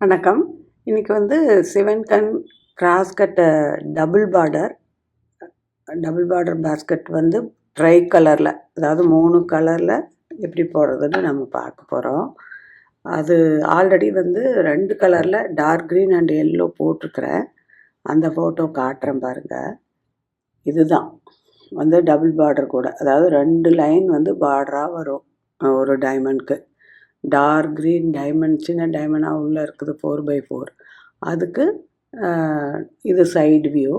வணக்கம். இன்றைக்கி வந்து சிவன் கண் கிராஸ் கட்ட double border. Double border basket வந்து ட்ரை கலரில் அதாவது மூணு கலரில் எப்படி போடுறதுன்னு நம்ம பார்க்க போகிறோம் அது ஆல்ரெடி வந்து ரெண்டு கலரில் டார்க் க்ரீன் அண்ட் எல்லோ போட்டிருக்கிறேன். அந்த ஃபோட்டோ காட்டுறேன் பாருங்கள் இதுதான். வந்து டபுள் பார்டர் கூட. அதாவது ரெண்டு லைன் வந்து பார்டராக வரும். ஒரு டைமண்ட்க்கு. டார்க் க்ரீன் டைமண்ட் சின்ன டைமண்டாக உள்ளே இருக்குது ஃபோர் பை ஃபோர் அதுக்கு இது சைடு வியூ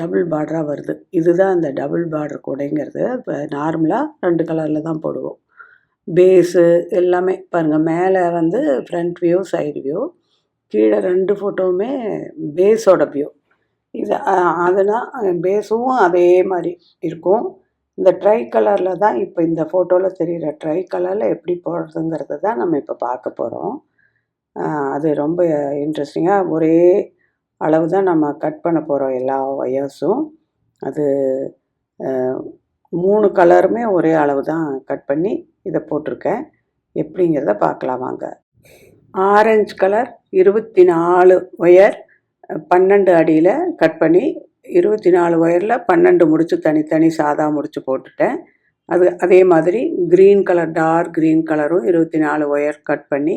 டபுள் பார்டராக வருது. இதுதான் அந்த டபுள் பார்டர் கூடைங்கிறது. இப்போ நார்மலாக ரெண்டு கலரில் தான் போடுவோம். பேஸு எல்லாமே பாருங்கள் மேலே வந்து ஃப்ரண்ட் வியூ சைடு வியூ கீழே ரெண்டு ஃபோட்டோவுமே பேஸோட வியூ இது அதனால் பேஸும் அதே மாதிரி இருக்கும். இந்த ட்ரை கலரில் தான் இப்போ இந்த ஃபோட்டோவில் தெரிகிற ட்ரை கலரில் எப்படி போடுறதுங்கிறத தான் நம்ம இப்போ பார்க்க போகிறோம் அது ரொம்ப இன்ட்ரெஸ்டிங்காக ஒரே அளவு தான் நம்ம கட் பண்ண போகிறோம் எல்லா ஒயர்ஸும் அது மூணு கலருமே ஒரே அளவு தான் கட் பண்ணி இதை போட்டிருக்கேன். எப்படிங்கிறத பார்க்கலாம் வாங்க. ஆரஞ்சு கலர் இருபத்தி நாலு ஒயர் பன்னெண்டு அடியில் கட் பண்ணி இருபத்தி நாலு ஒயரில் பன்னெண்டு முடிச்சு தனித்தனி சாதா முடிச்சு போட்டுட்டேன். அது அதே மாதிரி க்ரீன் கலர் டார்க் க்ரீன் கலரும் இருபத்தி நாலு ஒயர் கட் பண்ணி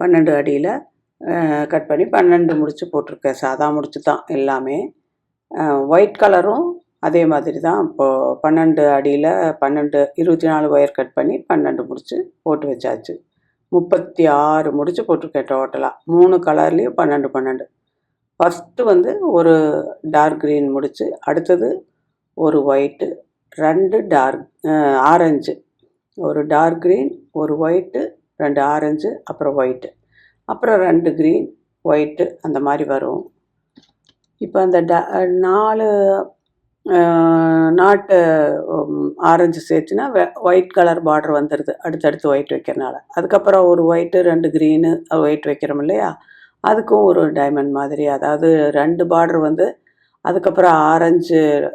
பன்னெண்டு அடியில் கட் பண்ணி பன்னெண்டு முடிச்சு போட்டிருக்கேன். சாதா முடிச்சு தான் எல்லாமே. ஒயிட் கலரும் அதே மாதிரி தான். இப்போது பன்னெண்டு அடியில் பன்னெண்டு இருபத்தி நாலு ஒயர் கட் பண்ணி பன்னெண்டு முடிச்சு போட்டு வச்சாச்சு. முப்பத்தி ஆறு முடிச்சு போட்டிருக்கேன் டோட்டலாக மூணு கலர்லேயும் பன்னெண்டு பன்னெண்டு. ஃபஸ்ட்டு வந்து ஒரு டார்க் க்ரீன் முடிச்சு அடுத்தது ஒரு ஒயிட்டு ரெண்டு டார்க் ஆரஞ்சு ஒரு டார்க் க்ரீன் ஒரு ஒயிட்டு ரெண்டு ஆரஞ்சு அப்புறம் ஒயிட்டு அப்புறம் ரெண்டு க்ரீன் ஒயிட்டு அந்த மாதிரி வரும். இப்போ அந்த ட நாலு நாட்டு ஆரஞ்சு சேர்த்துனா ஒயிட் கலர் பார்டர் வந்துடுது அடுத்தடுத்து ஒயிட் வைக்கிறனால. அதுக்கப்புறம் ஒரு ஒயிட்டு ரெண்டு க்ரீனு ஒயிட் வைக்கிறோம் இல்லையா? அதுக்கும் ஒரு டைமண்ட் மாதிரி. அதாவது ரெண்டு பார்டர் வந்து அதுக்கப்புறம் ஆரஞ்சு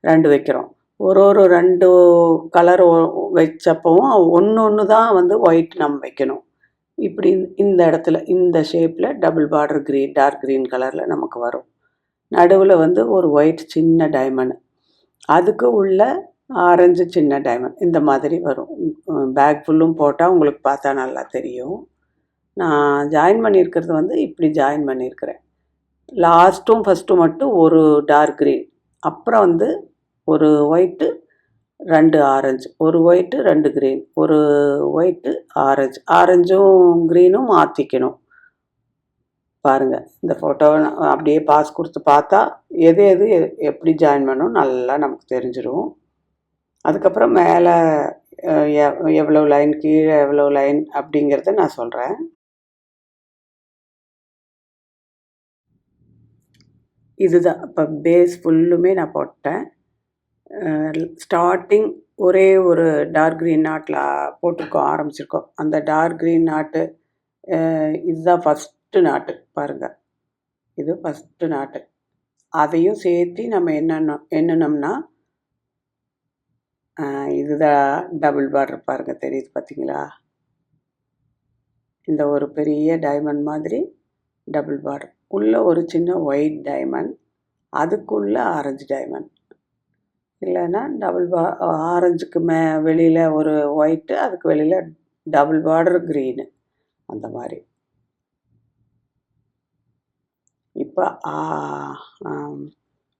ரெண்டு வைக்கிறோம். ஒரு ஒரு ரெண்டு கலர் வச்சப்பவும் ஒன்று ஒன்று தான் வந்து ஒயிட் நம்ம வைக்கணும். இப்படி இந்த- இந்த இடத்துல இந்த ஷேப்பில் double border green dark green கலரில் நமக்கு வரும். நடுவில் வந்து ஒரு ஒயிட் சின்ன டைமண்ட் அதுக்கு உள்ள ஆரஞ்சு சின்ன டைமண்ட் இந்த மாதிரி வரும். பேக் ஃபுல்லும் போட்டால் உங்களுக்கு பார்த்தா நல்லா தெரியும். நான் ஜாயின் பண்ணியிருக்கிறது வந்து இப்படி ஜாயின் பண்ணியிருக்கிறேன். லாஸ்ட்டும் ஃபஸ்ட்டும் மட்டும் ஒரு டார்க் க்ரீன் அப்புறம் வந்து ஒரு ஒயிட்டு ரெண்டு ஆரஞ்சு ஒரு ஒயிட்டு ரெண்டு க்ரீன் ஒரு ஒயிட்டு ஆரஞ்சு ஆரஞ்சும் க்ரீனும் மாற்றிக்கணும் பாருங்கள் இந்த ஃபோட்டோவை அப்படியே பாஸ் கொடுத்து பார்த்தா எது எது எ- எப்படி ஜாயின் பண்ணணும் நல்லா நமக்கு தெரிஞ்சிடும் அதுக்கப்புறம் மேலே எவ்வளோ லைன் கீழே எவ்வளோ லைன் அப்படிங்கிறத நான் சொல்கிறேன் இதுதான். இப்போ பேஸ் ஃபுல்லுமே நான் போட்டேன். ஸ்டார்டிங் ஒரே ஒரு டார்க் க்ரீன் நாட்டில் போட்டிருக்கோம் ஆரம்பிச்சிருக்கோம். அந்த டார்க் க்ரீன் நாட்டு இதுதான் ஃபஸ்ட்டு நாட்டு பாருங்கள் இது ஃபஸ்ட்டு நாட்டு அதையும் சேர்த்து நம்ம என்னென்ன எண்ணினோம்னா இதுதான் டபுள் பார்டர் பாருங்கள் தெரியுது பார்த்தீங்களா இந்த ஒரு பெரிய டைமண்ட் மாதிரி டபுள் பார்டர் உள்ளே ஒரு சின்ன ஒயிட் டைமண்ட் அதுக்குள்ளே ஆரஞ்சு டைமண்ட் இல்லைன்னா டபுள் பா ஆரஞ்சுக்கு மே வெளியில் ஒரு ஒயிட்டு அதுக்கு வெளியில் டபுள் பார்டர் க்ரீனு அந்த மாதிரி. இப்போ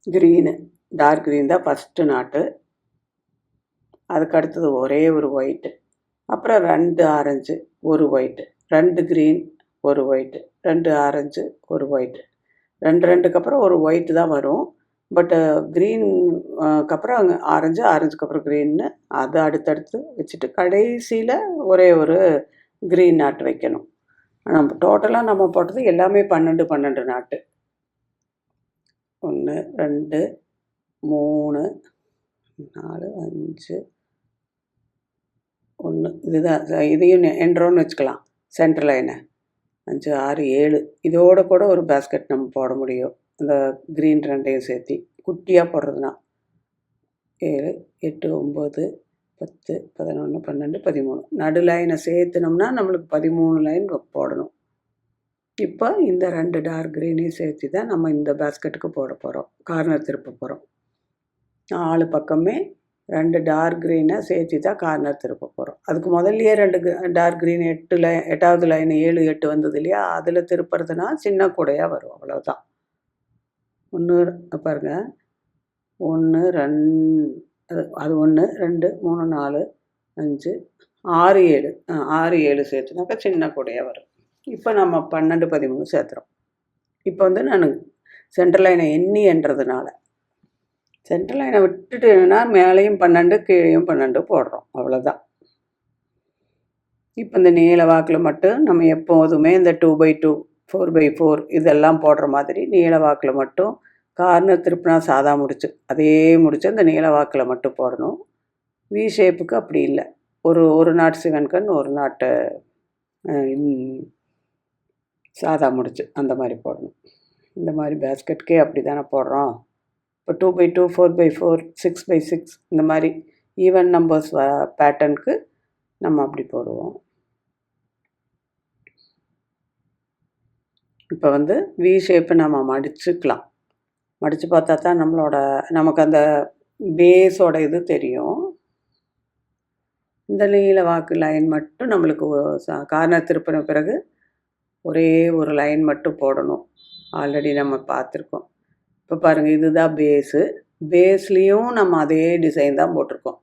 க்ரீனு டார்க் க்ரீன் தான் ஃபஸ்ட்டு நாட்டு. அதுக்கு அடுத்தது ஒரே ஒரு ஒயிட்டு அப்புறம் ரெண்டு ஆரஞ்சு ஒரு ஒயிட்டு ரெண்டு க்ரீன் ஒரு ஒயிட்டு ரெண்டு ஆரஞ்சு ஒரு ஒயிட்டு ரெண்டு ரெண்டுக்கு அப்புறம் ஒரு ஒயிட்டு தான் வரும். பட்டு க்ரீனுக்கு uh, uh, அப்புறம் அங்கே ஆரஞ்சு ஆரஞ்சுக்கு அப்புறம் க்ரீன்னு அதை அடுத்தடுத்து வச்சுட்டு கடைசியில் ஒரே ஒரு க்ரீன் நாட்டு வைக்கணும். நம்ம டோட்டலாக நம்ம போட்டது எல்லாமே பன்னெண்டு பன்னெண்டு நாட்டு ஒன்று ரெண்டு மூணு நாலு அஞ்சு. ஒன்று இதுதான் இதையும் என்ட்ரோன்னு வச்சுக்கலாம் சென்டர் லைனை அஞ்சு ஆறு ஏழு. இதோட கூட ஒரு பேஸ்கெட் நம்ம போட முடியும். அந்த க்ரீன் ரெண்டையும் சேர்த்து. குட்டியாக போடுறதுனா ஏழு எட்டு ஒம்பது பத்து பதினொன்று பன்னெண்டு பதிமூணு. நடு லைனை சேர்த்துனோம்னா நம்மளுக்கு பதிமூணு லைன் போடணும். இப்போ இந்த ரெண்டு டார்க் க்ரீனையும் சேர்த்து தான் நம்ம இந்த பேஸ்கெட்டுக்கு போட போகிறோம் கார்னர் திருப்ப போகிறோம் நாலு பக்கமே ரெண்டு டார்க் க்ரீனை சேர்த்து தான் கார்னர் திருப்ப போகிறோம் அதுக்கு முதல்லையே ரெண்டு டார்க் க்ரீன் எட்டு லைன் எட்டாவது லைன் ஏழு எட்டு வந்தது இல்லையா? அதில் திருப்புறதுனா சின்ன கூடையாக வரும் அவ்வளோதான் ஒன்று பாருங்க. ஒன்று ரெண்டு அது அது ஒன்று ரெண்டு மூணு நாலு அஞ்சு ஆறு ஏழு. ஆறு ஏழு சேர்த்துனாக்கா சின்ன கூடையாக வரும். இப்போ நம்ம பன்னெண்டு பதிமூணு சேர்த்துறோம். இப்போ வந்து நான் சென்ட்ரல் லைனை எண்ணி என்றதுனால சென்ட்ரல் லைனை விட்டுட்டுன்னா மேலேயும் பன்னெண்டு கீழேயும் பன்னெண்டு போடுறோம். அவ்வளோதான் இப்போ இந்த நீல வாக்கில் மட்டும் நம்ம எப்போதுமே இந்த two by two four by four இதெல்லாம் போடுற மாதிரி நீல வாக்கில் மட்டும் கார்னர் திருப்பினா சாதா முடிச்சு அதே முடிச்சு அந்த நீல வாக்கில் மட்டும் போடணும். வி ஷேப்புக்கு அப்படி இல்லை. ஒரு ஒரு நாட் சிவன் கண் ஒரு நாட்டு சாதா முடிச்சு அந்த மாதிரி போடணும். இந்த மாதிரி பேஸ்கெட்கே அப்படி தானே போடுறோம். இப்போ two by two four by four six by six இந்த மாதிரி ஈவன் நம்பர்ஸ் பேட்டர்னுக்கு நம்ம அப்படி போடுவோம். இப்போ வந்து வி ஷேப்பு நம்ம மடிச்சுக்கலாம். மடித்து பார்த்தா தான் நம்மளோட நமக்கு அந்த பேஸோட இது தெரியும். இந்த நீல வாக்கு லைன் மட்டும் நம்மளுக்கு கார்னர் திருப்பின பிறகு ஒரே ஒரு லைன் மட்டும் போடணும். ஆல்ரெடி நம்ம பார்த்துருக்கோம். இப்போ பாருங்கள் இதுதான் பேஸு பேஸ்லேயும் நம்ம அதே டிசைன் தான் போட்டிருக்கோம்.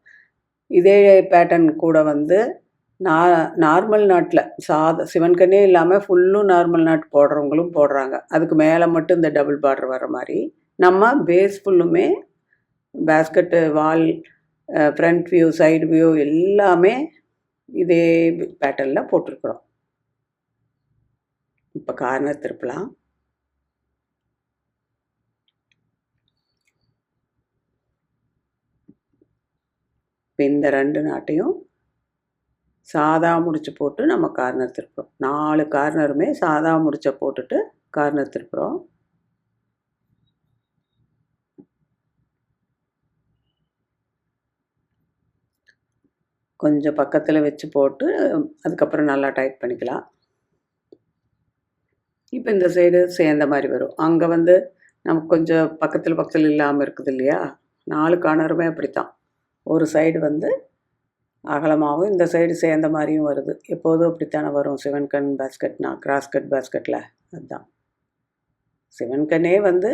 இதே பேட்டர்ன் கூட வந்து நா நார்மல் நாட்டில் சாத சிவன்கண்ணே இல்லாமல் ஃபுல்லும் நார்மல் நாட் போடுறவங்களும் போடுறாங்க. அதுக்கு மேலே மட்டும் இந்த டபுள் பார்டர் வர மாதிரி. நம்ம பேஸ் ஃபுல்லுமே basket wall front view side view எல்லாமே இதே பேட்டர்னில் போட்டிருக்குறோம். இப்போ கார்னர் திருப்பலாம். இப்போ இந்த ரெண்டு நாட்டையும் சாதா முடிச்சு போட்டு நம்ம கார்னர் திருப்புறோம் நாலு கார்னருமே சாதா முடிச்ச போட்டுட்டு கார்னர் திருப்புறோம் கொஞ்சம் பக்கத்தில் வச்சு போட்டு அதுக்கப்புறம் நல்லா டைட் பண்ணிக்கலாம். இப்போ இந்த சைடு சேர்ந்த மாதிரி வரும். அங்கே வந்து நமக்கு கொஞ்சம் பக்கத்தில் பக்கத்தில் இல்லாமல் இருக்குது இல்லையா? நாலு கார்னருமே அப்படித்தான். ஒரு சைடு வந்து அகலமாகவும் இந்த சைடு சேர்ந்த மாதிரியும் வருது. எப்போதும் அப்படித்தானே வரும். சிவன் கண் பேஸ்கெட்னா கிராஸ் கட் பேஸ்கெட்டில் அதுதான். சிவன் கண்ணே வந்து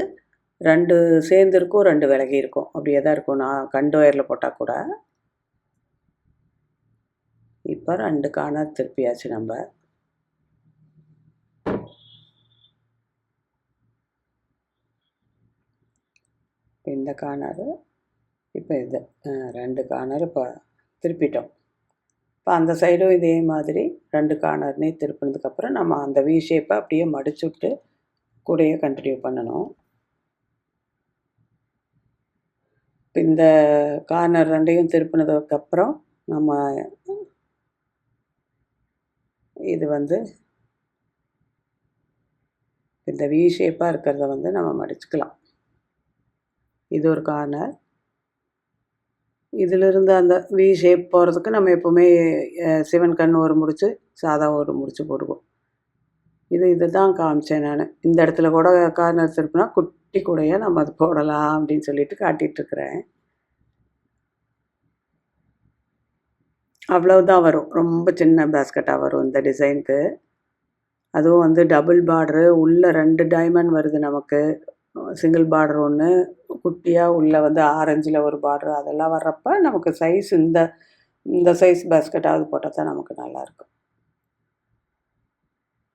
ரெண்டு சேர்ந்து இருக்கும் ரெண்டு விலகி இருக்கும் அப்படியே தான் இருக்கும். நான் கண்டு ஒயரில் போட்டால் கூட. இப்போ ரெண்டு காண திருப்பியாச்சு நம்ம. இந்த காணாரு இப்போ இது ரெண்டு கார்னர் இப்போ திருப்பிட்டோம். இப்போ அந்த சைடும் இதே மாதிரி ரெண்டு கார்னர்னே திருப்பினதுக்கப்புறம் நம்ம அந்த வி ஷேப்பை அப்படியே மடிச்சு விட்டு கூடயே கண்டினியூ பண்ணணும். இப்போ இந்த கார்னர் ரெண்டையும் திருப்பினதுக்கப்புறம் நம்ம இது வந்து இந்த வி ஷேப்பாக இருக்கிறத வந்து நம்ம மடிச்சுக்கலாம். இது ஒரு கார்னர். இதிலிருந்து அந்த வி ஷேப் போகிறதுக்கு நம்ம எப்போவுமே சிவன் கண் ஒரு முடிச்சு சாதா ஒரு முடிச்சு போடுவோம் இது இது தான் காமிச்சேன் நான். இந்த இடத்துல கூட கார்னர் திருப்பினா குட்டி கூடையாக நம்ம அது போடலாம் அப்படின்னு சொல்லிட்டு காட்டிகிட்ருக்குறேன் அவ்வளவுதான் வரும். ரொம்ப சின்ன பேஸ்கட்டாக வரும் இந்த டிசைனுக்கு அதுவும் வந்து டபுள் பார்டரு உள்ளே ரெண்டு டைமண்ட் வருது நமக்கு. சிங்கிள் பார்டர் ஒன்று குட்டியாக உள்ளே வந்து ஆரஞ்சில் ஒரு பார்டர் அதெல்லாம் வர்றப்ப நமக்கு சைஸ் இந்த இந்த சைஸ் பேஸ்கெட்டாவது போட்டால் தான் நமக்கு நல்லாயிருக்கும்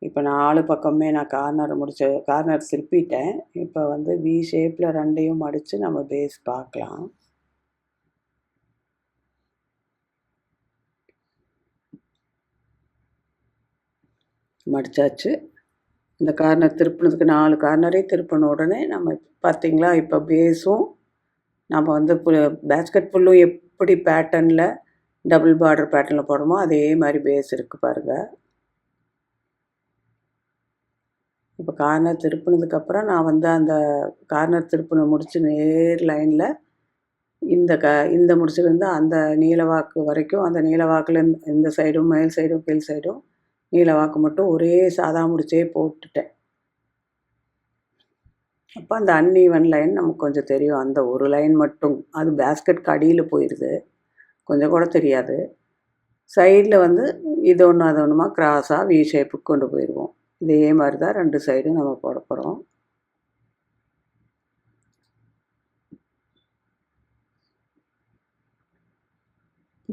இப்போ நாலு பக்கமே நான் கார்னர் முடிச்ச கார்னர் திருப்பிட்டேன். இப்போ வந்து வி ஷேப்பில் ரெண்டையும் மடித்து நம்ம பேஸ் பார்க்கலாம். மடிச்சாச்சு. இந்த கார்னர் திருப்பினதுக்கு நாலு கார்னரே திருப்பின உடனே நம்ம பார்த்தீங்களா இப்போ பேஸும் நம்ம வந்து பேஸ்கெட் ஃபுல்லும் எப்படி பேட்டர்னில் டபுள் பார்டர் பேட்டர்னில் போடுறோமோ அதே மாதிரி பேஸ் இருக்குது பாருங்கள் இப்போ கார்னர் திருப்பினதுக்கப்புறம் நான் வந்து அந்த கார்னர் திருப்பின முடிச்சு நேர் லைனில் இந்த க இந்த முடிச்சிலேருந்து அந்த நீலவாக்கு வரைக்கும் அந்த நீலவாக்கில் இந்த சைடும் மேல் சைடும் கீழ் சைடும் நீல வாக்கு மட்டும் ஒரே சாதா முடிச்சே போட்டுட்டேன். அப்போ அந்த அன்இவன் லைன் நமக்கு கொஞ்சம் தெரியும். அந்த ஒரு லைன் மட்டும். அது பேஸ்கெட் கடியில் போயிடுது கொஞ்சம் கூட தெரியாது. சைடில் வந்து இது ஒன்று அது ஒன்றுமா கிராஸாக வி ஷேப்புக்கு கொண்டு போயிடுவோம் இதே மாதிரி தான் ரெண்டு சைடும் நம்ம போட போகிறோம்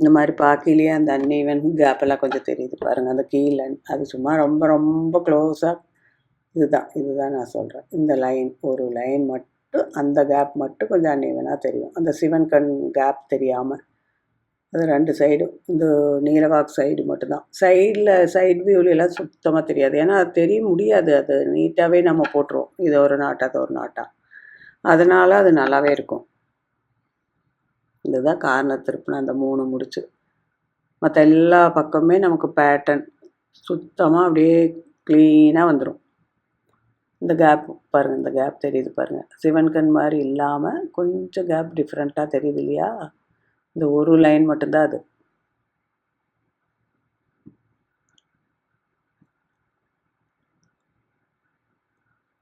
இந்த மாதிரி பார்க்கலையே அந்த அன்ஈவன் கேப்பெல்லாம் கொஞ்சம் தெரியுது பாருங்கள் அந்த கீழே அது சும்மா ரொம்ப ரொம்ப க்ளோஸாக இதுதான். இதுதான் நான் சொல்கிறேன் இந்த லைன் ஒரு லைன் மட்டும் அந்த கேப் மட்டும் கொஞ்சம் அன்ஈவனாக தெரியும். அந்த சிவன் கண் கேப் தெரியாமல் அது ரெண்டு சைடும் இந்த நீலவாக் சைடு மட்டும்தான். சைடில் சைடு வியூவிலலாம் சுத்தமாக தெரியாது. ஏன்னா அது தெரிய முடியாது. அது நீட்டாகவே நம்ம போட்டுருவோம். இது ஒரு நாட்டா அது ஒரு நாட்டா. அதனால் அது நல்லாவே இருக்கும். இதுதான் கார்னர் திருப்பின அந்த மூணு முடிச்சு. மற்ற எல்லா பக்கமே நமக்கு பேட்டர்ன் சுத்தமாக அப்படியே க்ளீனாக வந்துடும் இந்த கேப் பாருங்கள் இந்த கேப் தெரியுது பாருங்கள் சிவன் கண் மாதிரி இல்லாமல் கொஞ்சம் கேப் டிஃப்ரெண்ட்டாக தெரியுது இல்லையா? இந்த ஒரு லைன் மட்டும்தான் அது.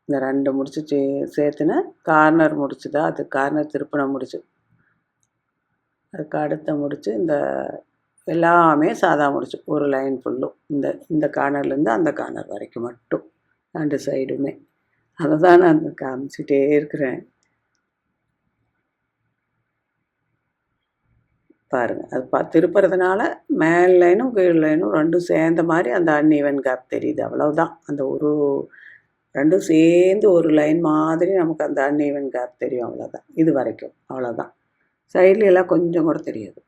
இந்த ரெண்டு முடிச்சு சே சேர்த்துன கார்னர் முடிச்சு அது? கார்னர் திருப்பின முடிச்சு. அதுக்கு அடுத்த முடிச்சு இந்த எல்லாமே சாதா முடிச்சு ஒரு லைன் ஃபுல்லும் இந்த இந்த கார்னர்லேருந்து அந்த கார்னர் வரைக்கும் மட்டும். ரெண்டு சைடுமே அதை தான் நான் காமிச்சிட்டே இருக்கிறேன். பாருங்கள் அது பா திருப்புறதுனால மேல் லைனும் கீழ் லைனும் ரெண்டும் சேர்ந்த மாதிரி அந்த அன்இவன் கேப் தெரியுது. அவ்வளவுதான். அந்த ஒரு ரெண்டும் சேர்ந்து ஒரு லைன் மாதிரி நமக்கு அந்த அன்இவன் கேப் தெரியும். அவ்வளோதான் இது வரைக்கும். அவ்வளோதான் சைடில் எல்லாம் கொஞ்சம் கூட தெரியாது.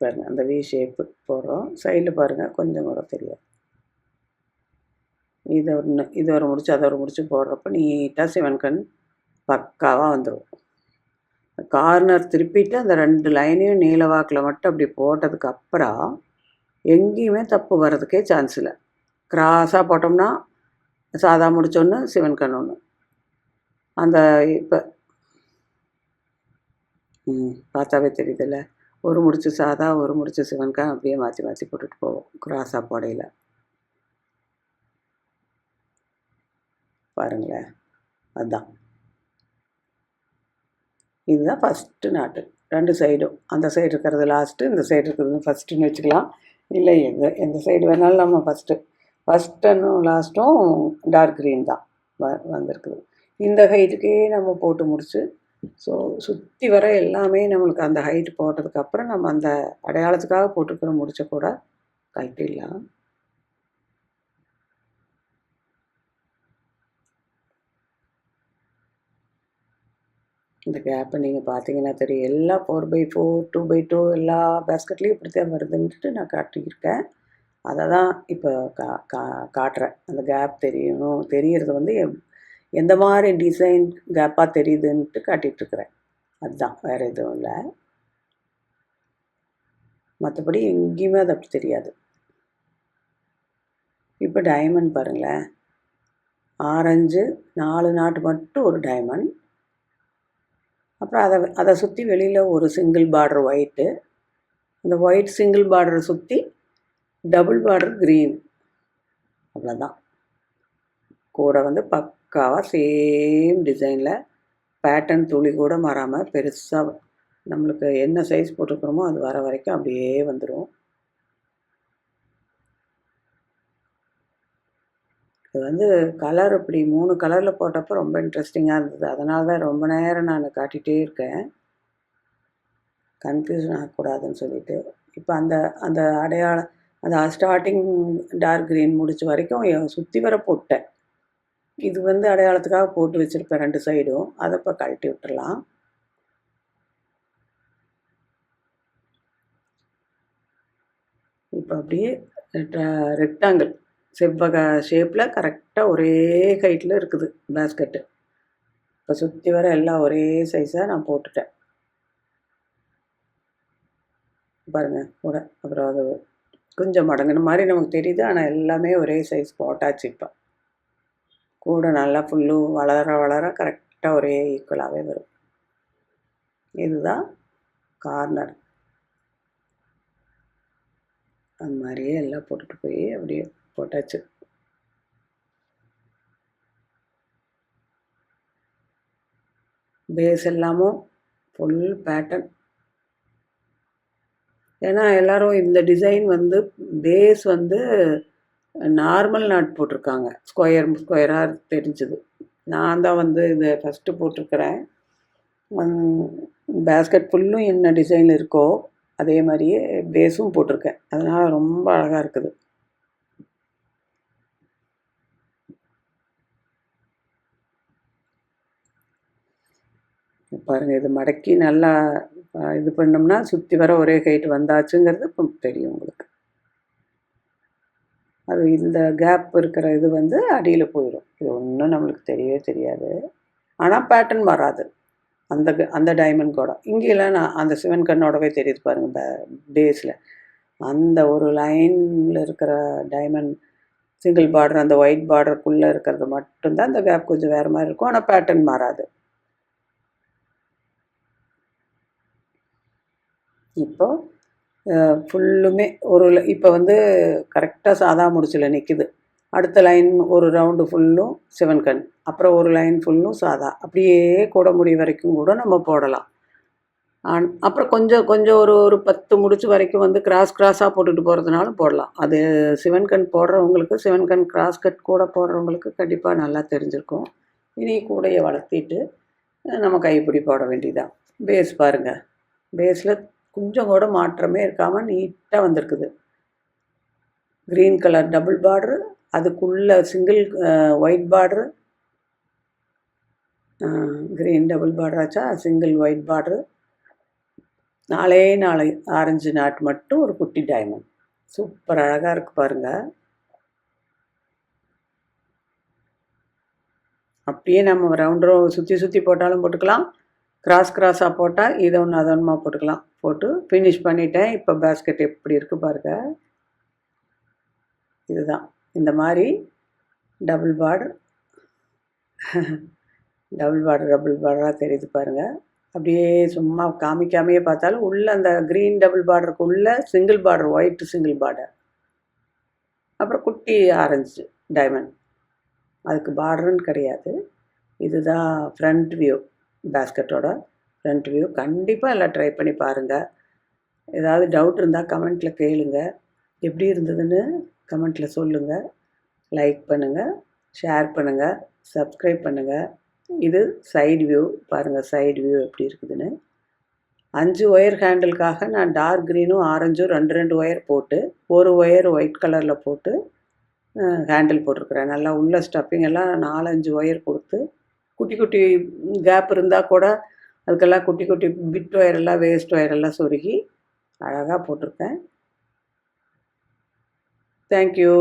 பாருங்கள் அந்த வி ஷேப்பு போடுறோம். சைடில் பாருங்கள் கொஞ்சம் கூட தெரியாது. இதை ஒன்று இது ஒரு முடிச்சு அதை ஒரு முடிச்சு போடுறப்ப நீட்டாக சிவன் கண் பக்காவாக வந்துடும் கார்னர் திருப்பிட்டு அந்த ரெண்டு லைனையும் நீல வாக்கில் மட்டும் அப்படி போட்டதுக்கு அப்புறம் எங்கேயுமே தப்பு வர்றதுக்கே சான்ஸ் இல்லை. கிராஸாக போட்டோம்னா சாதா முடிச்சோன்னு சிவன் கண் ஒன்று அந்த இப்போ ம் பார்த்தாவே தெரியுதுல்ல. ஒரு முடிச்சு சாதா ஒரு முடிச்சு சிவன்கா அப்படியே மாற்றி மாற்றி போட்டுட்டு போவோம். கிராஸாக போடையில். பாருங்களேன். அதுதான் இதுதான் ஃபஸ்ட்டு நாட்டு. ரெண்டு சைடும் அந்த சைடு இருக்கிறது லாஸ்ட்டு இந்த சைடு இருக்கிறது ஃபஸ்ட்டுன்னு வச்சுக்கலாம். இல்லை எந்த எந்த சைடு வேணாலும் நம்ம ஃபஸ்ட்டு ஃபஸ்ட்டும் லாஸ்ட்டும் டார்க் க்ரீன் தான் வ வந்திருக்குது. இந்த ஹைட்டுக்கே நம்ம போட்டு முடிச்சு ஸோ சுற்றி வர எல்லாமே நம்மளுக்கு அந்த ஹைட் போட்டதுக்கப்புறம் நம்ம அந்த அடையாளத்துக்காக போட்டுக்கிற முடிச்ச கூட கழட்டிடலாம். இந்த கேப்பை நீங்கள் பார்த்தீங்கன்னா தெரியும். எல்லா four by four two by two எல்லா பேஸ்கெட்லேயும் இப்படி தான் வருதுன்ட்டு நான் காட்டியிருக்கேன். அதை தான் இப்போ கா கா காட்டுறேன். அந்த கேப் தெரியணும் தெரியறது வந்து எந்த மாதிரி டிசைன் கேப்பாக தெரியுதுன்ட்டு காட்டிகிட்ருக்குறேன் அதுதான் வேறு எதுவும் இல்லை. மற்றபடி எங்கேயுமே அது அப்படி தெரியாது. இப்போ டைமண்ட் பாருங்களேன். ஆரஞ்சு நாலு நாட்டு மட்டும் ஒரு டைமண்ட் அப்புறம் அதை அதை சுற்றி வெளியில் ஒரு சிங்கிள் பார்டர் ஒயிட்டு அந்த ஒயிட் சிங்கிள் பார்டரை சுற்றி டபுள் பார்டர் க்ரீன் அவ்வளோதான் கூட வந்து பக்காவாக சேம் டிசைனில் பேட்டர்ன் துளி கூட மாறாமல் பெருசாக நம்மளுக்கு என்ன சைஸ் போட்டிருக்கிறோமோ அது வர வரைக்கும் அப்படியே வந்துடும் இது வந்து கலர் இப்படி மூணு கலரில் போட்டப்போ ரொம்ப இன்ட்ரெஸ்டிங்காக இருந்தது. அதனால தான் ரொம்ப நேரம் நான் காட்டிகிட்டே இருக்கேன். கன்ஃபியூஷன் ஆகக்கூடாதுன்னு சொல்லிட்டு. இப்போ அந்த அந்த அடையாளம் அந்த ஸ்டார்டிங் டார்க் க்ரீன் முடிச்ச வரைக்கும் சுற்றி வர போட்டேன். இது வந்து அடையாளத்துக்காக போட்டு வச்சுருப்பேன் ரெண்டு சைடும் அதை இப்போ கழட்டி விட்டுடலாம் இப்போ அப்படியே ரெக்டாங்கிள் செவ்வக ஷேப்பில் கரெக்டாக ஒரே ஹைட்டில் இருக்குது பேஸ்கெட்டு இப்போ சுற்றி வர எல்லாம் ஒரே சைஸாக நான் போட்டுட்டேன். பாருங்கள் கூட அப்புறம் அது கொஞ்சம் மடங்குன மாதிரி நமக்கு தெரியுது. ஆனால் எல்லாமே ஒரே சைஸ் போட்டாச்சு இப்போ. கூட நல்லா ஃபுல்லும் வளர வளர கரெக்டாக ஒரே ஈக்குவலாகவே வரும். இதுதான் கார்னர் அந்த மாதிரியே எல்லாம் போட்டுட்டு போய் அப்படியே போட்டாச்சு. பேஸ் எல்லாமும் ஃபுல் பேட்டர்ன் ஏன்னா எல்லாரும் இந்த டிசைன் வந்து பேஸ் வந்து நார்மல் நாட் போட்டிருக்காங்க. ஸ்கொயர் ஸ்கொயராக தெரிஞ்சுது. நான் தான் வந்து இதை ஃபஸ்ட்டு போட்டிருக்கிறேன். பேஸ்கெட் ஃபுல்லும் என்ன டிசைன் இருக்கோ அதே மாதிரியே பேஸும் போட்டிருக்கேன். அதனால் ரொம்ப அழகாக இருக்குது. பாருங்கள் இது மடக்கி நல்லா இது பண்ணோம்னா சுற்றி வர ஒரே ஹைட் வந்தாச்சுங்கிறது தெரியும் உங்களுக்கு. அது இந்த கேப் இருக்கிற இது வந்து அடியில் போயிடும் இது ஒன்றும் நம்மளுக்கு தெரியவே தெரியாது. ஆனால் பேட்டர்ன் வராது. அந்த க- அந்த டைமண்ட் கூட. இங்கெல்லாம் நான் அந்த சிவன் கண்ணோடவே தெரியுது பாருங்கள் பே பேஸில் அந்த ஒரு லைனில் இருக்கிற டைமண்ட் சிங்கிள் பார்டர் அந்த ஒயிட் பார்டருக்குள்ளே இருக்கிறது மட்டும்தான் அந்த கேப் கொஞ்சம் வேறு மாதிரி இருக்கும். ஆனால் பேட்டர்ன் மாறாது. இப்போது ஃபுல்லுமே ஒரு இப்போ வந்து கரெக்டாக சாதா முடிச்சில் நிற்கிது அடுத்த லைன் ஒரு ரவுண்டு ஃபுல்லும் சிவன் கண். அப்புறம் ஒரு லைன் ஃபுல்லும் சாதா. அப்படியே கூட முடி வரைக்கும் கூட நம்ம போடலாம். ஆன் அப்புறம் கொஞ்சம் கொஞ்சம் ஒரு ஒரு பத்து முடிச்சு வரைக்கும் வந்து கிராஸ் கிராஸாக போட்டுட்டு போகிறதுனாலும் போடலாம். அது சிவன் கண் போடுறவங்களுக்கு சிவன் கண் கிராஸ் கட் கூட போடுறவங்களுக்கு கண்டிப்பாக நல்லா தெரிஞ்சிருக்கும். இனி கூடையை வளர்த்திட்டு நம்ம கைப்பிடி போட வேண்டியதான் பேஸ் பாருங்கள் பேஸில் கொஞ்சம் கூட மாற்றமே இருக்காமல் நீட்டாக வந்திருக்குது. க்ரீன் கலர் டபுள் பார்ட்ரு அதுக்குள்ளே single white border green double பார்டராச்சா single white border நாலே நாலு ஆரஞ்சு நாட் மட்டும் ஒரு குட்டி டைமண்ட் சூப்பர் அழகாக இருக்கு பாருங்கள் அப்படியே நம்ம ரவுண்ட் ரோ சுற்றி சுற்றி போட்டாலும் போட்டுக்கலாம். கிராஸ் கிராஸாக போட்டால் இதை ஒன்று அதை ஒன்றுமா போட்டுக்கலாம். போட்டு ஃபினிஷ் பண்ணிட்டேன். இப்போ பேஸ்கெட் எப்படி இருக்குது பாருங்க. இதுதான். இந்த மாதிரி double border double border double பார்டராக தெரியுது பாருங்கள் அப்படியே சும்மா காமிக்காமையே பார்த்தாலும் உள்ள அந்த க்ரீன் டபுள் பார்டருக்கு உள்ள single border white single border அப்புறம் குட்டி ஆரஞ்சு டைமண்ட் அதுக்கு பார்டருன்னு கிடையாது. இதுதான் ஃப்ரண்ட் வியூ பேஸ்கெட்டோட ஃப்ரண்ட் வியூ கண்டிப்பாக எல்லாம் ட்ரை பண்ணி பாருங்கள் ஏதாவது டவுட் இருந்தால் கமெண்ட்டில் கேளுங்க. எப்படி இருந்ததுன்னு கமெண்ட்டில் சொல்லுங்கள் லைக் பண்ணுங்கள் ஷேர் பண்ணுங்கள் சப்ஸ்கிரைப் பண்ணுங்கள் இது சைடு வியூ பாருங்கள் சைடு வியூ எப்படி இருக்குதுன்னு. அஞ்சு ஒயர் ஹேண்டிலுக்காக நான் டார்க் க்ரீனும் ஆரஞ்சும் ரெண்டு ரெண்டு ஒயர் போட்டு ஒரு ஒயர் ஒயிட் கலரில் போட்டு ஹேண்டில் போட்டிருக்கிறேன். நல்லா உள்ள ஸ்டப்பிங் எல்லாம் நாலஞ்சு ஒயர் கொடுத்து குட்டி குட்டி கேப் இருந்தால் கூட அதுக்கெல்லாம் குட்டி குட்டி பிட் ஒயரெல்லாம் வேஸ்ட் ஒயரெல்லாம் சொருகி அழகாக போட்டிருக்கேன். தேங்க்யூ